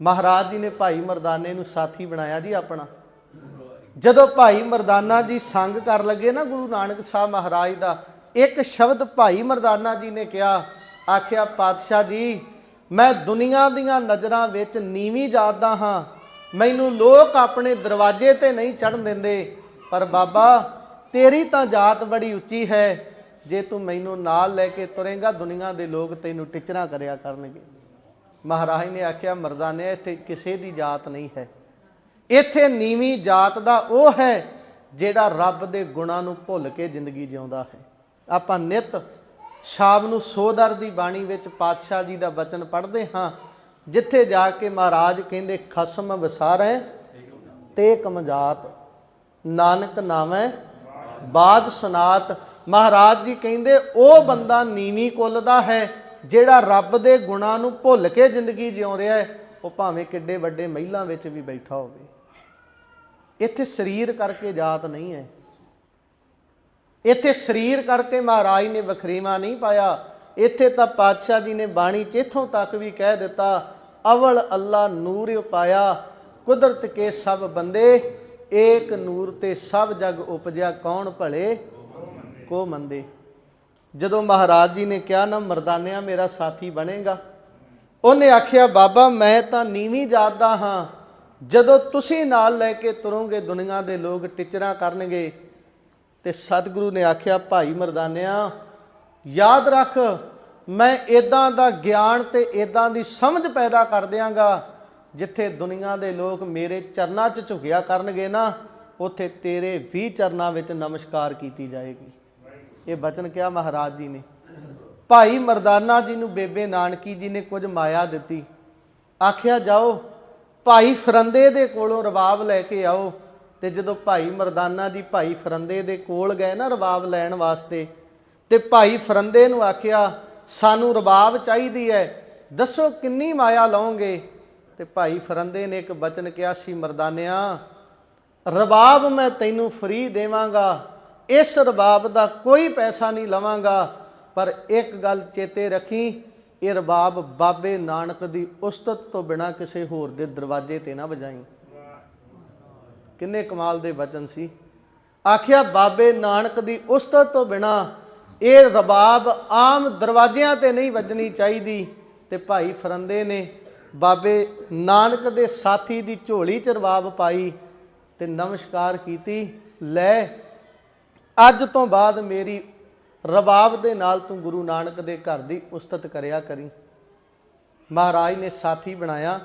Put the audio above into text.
ਮਹਾਰਾਜ ਜੀ ਨੇ ਭਾਈ ਮਰਦਾਨੇ ਨੂੰ ਸਾਥੀ ਬਣਾਇਆ ਜੀ ਆਪਣਾ। ਜਦੋਂ ਭਾਈ ਮਰਦਾਨਾ ਜੀ ਸੰਗ ਕਰ ਲੱਗੇ ਨਾ ਗੁਰੂ ਨਾਨਕ ਸਾਹਿਬ ਮਹਾਰਾਜ ਦਾ, ਇੱਕ ਸ਼ਬਦ ਭਾਈ ਮਰਦਾਨਾ ਜੀ ਨੇ ਕਿਹਾ, ਆਖਿਆ, ਪਾਤਸ਼ਾਹ ਜੀ, ਮੈਂ ਦੁਨੀਆ ਦੀਆਂ ਨਜ਼ਰਾਂ ਵਿੱਚ ਨੀਵੀਂ ਜਾਤਦਾ ਹਾਂ। ਮੈਨੂੰ ਲੋਕ ਆਪਣੇ ਦਰਵਾਜ਼ੇ ਤੇ ਨਹੀਂ ਚੜਨ ਦਿੰਦੇ, ਪਰ ਬਾਬਾ, ਤੇਰੀ ਤਾਂ ਜਾਤ ਬੜੀ ਉੱਚੀ ਹੈ। ਜੇ ਤੂੰ ਮੈਨੂੰ ਨਾਲ ਲੈ ਕੇ ਤੁਰੇਂਗਾ, ਦੁਨੀਆ ਦੇ ਲੋਕ ਤੈਨੂੰ ਟਿਚਰਾ ਕਰਿਆ ਕਰਨਗੇ। ਮਹਾਰਾਜ ਨੇ ਆਖਿਆ ਮਰਦਾਨੇ ਇੱਥੇ ਕਿਸੇ ਦੀ ਜਾਤ ਨਹੀਂ ਹੈ। ਇੱਥੇ ਨੀਵੀਂ ਜਾਤ ਦਾ ਉਹ ਹੈ ਜਿਹੜਾ ਰੱਬ ਦੇ ਗੁਣਾਂ ਨੂੰ ਭੁੱਲ ਕੇ ਜ਼ਿੰਦਗੀ ਜਿਉਂਦਾ ਹੈ। ਆਪਾਂ ਨਿਤ ਸ਼ਾਮ ਨੂੰ ਸੋਦਰ ਦੀ ਬਾਣੀ ਵਿੱਚ ਪਾਤਸ਼ਾਹ ਜੀ ਦਾ ਬਚਨ ਪੜ੍ਹਦੇ ਹਾਂ, ਜਿੱਥੇ ਜਾ ਕੇ ਮਹਾਰਾਜ ਕਹਿੰਦੇ, ਖਸਮ ਵਿਸਾਰੈ ਤੇ ਕਮਜਾਤ ਨਾਨਕ ਨਾਮੈ ਬਾਜ ਸੁਨਾਤ। ਮਹਾਰਾਜ ਜੀ ਕਹਿੰਦੇ, ਉਹ ਬੰਦਾ ਨੀਵੀਂ ਕੁੱਲ ਦਾ ਹੈ ਜਿਹੜਾ ਰੱਬ ਦੇ ਗੁਣਾਂ ਨੂੰ ਭੁੱਲ ਕੇ ਜ਼ਿੰਦਗੀ ਜਿਉਂ ਰਿਹਾ ਹੈ, ਉਹ ਭਾਵੇਂ ਕਿੱਡੇ ਵੱਡੇ ਮਹਿਲਾਂ ਵਿੱਚ ਵੀ ਬੈਠਾ ਹੋਵੇ। ਇੱਥੇ ਸਰੀਰ ਕਰਕੇ ਜਾਤ ਨਹੀਂ ਹੈ। ਇੱਥੇ ਸਰੀਰ ਕਰਕੇ ਮਹਾਰਾਜ ਨੇ ਵਖਰੀਵਾ ਨਹੀਂ ਪਾਇਆ। ਇੱਥੇ ਤਾਂ ਪਾਤਸ਼ਾਹ ਜੀ ਨੇ ਬਾਣੀ ਚ ਇੱਥੋਂ ਤੱਕ ਵੀ ਕਹਿ ਦਿੱਤਾ, ਅਵਲ ਅੱਲਾ ਨੂਰ ਉਪਾਇਆ ਕੁਦਰਤ ਕੇ ਸਭ ਬੰਦੇ, ਏਕ ਨੂਰ ਤੇ ਸਭ ਜਗ ਉਪਜਿਆ ਕੌਣ ਭਲੇ? ਕੋ ਮੰਦੇ। ਜਦੋਂ ਮਹਾਰਾਜ ਜੀ ਨੇ ਕਿਹਾ, ਨਾ ਮਰਦਾਨਿਆ ਮੇਰਾ ਸਾਥੀ ਬਣੇਗਾ। ਉਹਨੇ ਆਖਿਆ, ਬਾਬਾ, ਮੈਂ ਤਾਂ ਨੀਵੀਂ ਜਾਤ ਦਾ ਹਾਂ। ਜਦੋਂ ਤੁਸੀਂ ਨਾਲ ਲੈ ਕੇ ਤੁਰੋਗੇ, ਦੁਨੀਆ ਦੇ ਲੋਕ ਟਿਚਰਾਂ ਕਰਨਗੇ। ਤੇ ਸਤਿਗੁਰੂ ਨੇ ਆਖਿਆ, ਭਾਈ ਮਰਦਾਨਿਆ, ਯਾਦ ਰੱਖ, ਮੈਂ ਇਦਾਂ ਦਾ ਗਿਆਨ ਤੇ ਇਦਾਂ ਦੀ ਸਮਝ ਪੈਦਾ ਕਰ ਦਿਆਂਗਾ, ਜਿੱਥੇ ਦੁਨੀਆ ਦੇ ਲੋਕ ਮੇਰੇ ਚਰਨਾਂ 'ਚ ਝੁਕਿਆ ਕਰਨਗੇ ਨਾ, ਉੱਥੇ ਤੇਰੇ ਵੀ ਚਰਨਾਂ ਵਿੱਚ ਨਮਸਕਾਰ ਕੀਤੀ ਜਾਏਗੀ। ਇਹ ਬਚਨ ਕਿਹਾ ਮਹਾਰਾਜ ਜੀ ਨੇ। ਭਾਈ ਮਰਦਾਨਾ ਜੀ ਨੂੰ ਬੇਬੇ ਨਾਨਕੀ ਜੀ ਨੇ ਕੁਝ ਮਾਇਆ ਦਿੱਤੀ। ਆਖਿਆ, ਜਾਓ, ਭਾਈ ਫਰੰਦੇ ਦੇ ਕੋਲੋਂ ਰਬਾਬ ਲੈ ਕੇ ਆਓ। ਤੇ ਜਦੋਂ ਭਾਈ ਮਰਦਾਨਾ ਜੀ ਭਾਈ ਫਰੰਦੇ ਦੇ ਕੋਲ ਗਏ ਨਾ ਰਬਾਬ ਲੈਣ ਵਾਸਤੇ, ਤੇ ਭਾਈ ਫਰੰਦੇ ਨੂੰ ਆਖਿਆ, ਸਾਨੂੰ ਰਬਾਬ ਚਾਹੀਦੀ ਹੈ ਦੱਸੋ ਕਿੰਨੀ ਮਾਇਆ ਲਓਗੇ ਤੇ ਭਾਈ ਫਰੰਦੇ ਨੇ ਇੱਕ ਬਚਨ ਕਿਹਾ, ਸੀ ਮਰਦਾਨਿਆ ਰਬਾਬ ਮੈਂ ਤੈਨੂੰ ਫਰੀ ਦੇਵਾਂਗਾ। ਇਸ ਰਬਾਬ ਦਾ ਕੋਈ ਪੈਸਾ ਨਹੀਂ ਲਵਾਂਗਾ, ਪਰ ਇੱਕ ਗੱਲ ਚੇਤੇ ਰੱਖੀ, ਇਹ ਰਬਾਬ ਬਾਬੇ ਨਾਨਕ ਦੀ ਉਸਤਤ ਤੋਂ ਬਿਨਾ ਕਿਸੇ ਹੋਰ ਦੇ ਦਰਵਾਜ਼ੇ ਤੇ ਨਾ ਵਜਾਈ। ਕਿੰਨੇ ਕਮਾਲ ਦੇ ਵਚਨ ਸੀ। ਆਖਿਆ, ਬਾਬੇ ਨਾਨਕ ਦੀ ਉਸਤਤ ਤੋਂ ਬਿਨਾ ਇਹ ਰਬਾਬ ਆਮ ਦਰਵਾਜ਼ਿਆਂ ਤੇ ਨਹੀਂ ਵੱਜਣੀ ਚਾਹੀਦੀ, ਤੇ ਭਾਈ ਫਰੰਦੇ ਨੇ ਬਾਬੇ ਨਾਨਕ ਦੇ ਸਾਥੀ ਦੀ ਝੋਲੀ ਚ ਰਬਾਬ ਪਾਈ ਤੇ ਨਮਸਕਾਰ ਕੀਤੀ, ਲੈ ਅੱਜ ਤੋਂ ਬਾਅਦ ਮੇਰੀ ਰਬਾਬ ਦੇ ਨਾਲ ਤੂੰ ਗੁਰੂ ਨਾਨਕ ਦੇ ਘਰ ਦੀ ਉਸਤਤ ਕਰਿਆ ਕਰੀ। ਮਹਾਰਾਜ ਨੇ ਸਾਥੀ ਬਣਾਇਆ।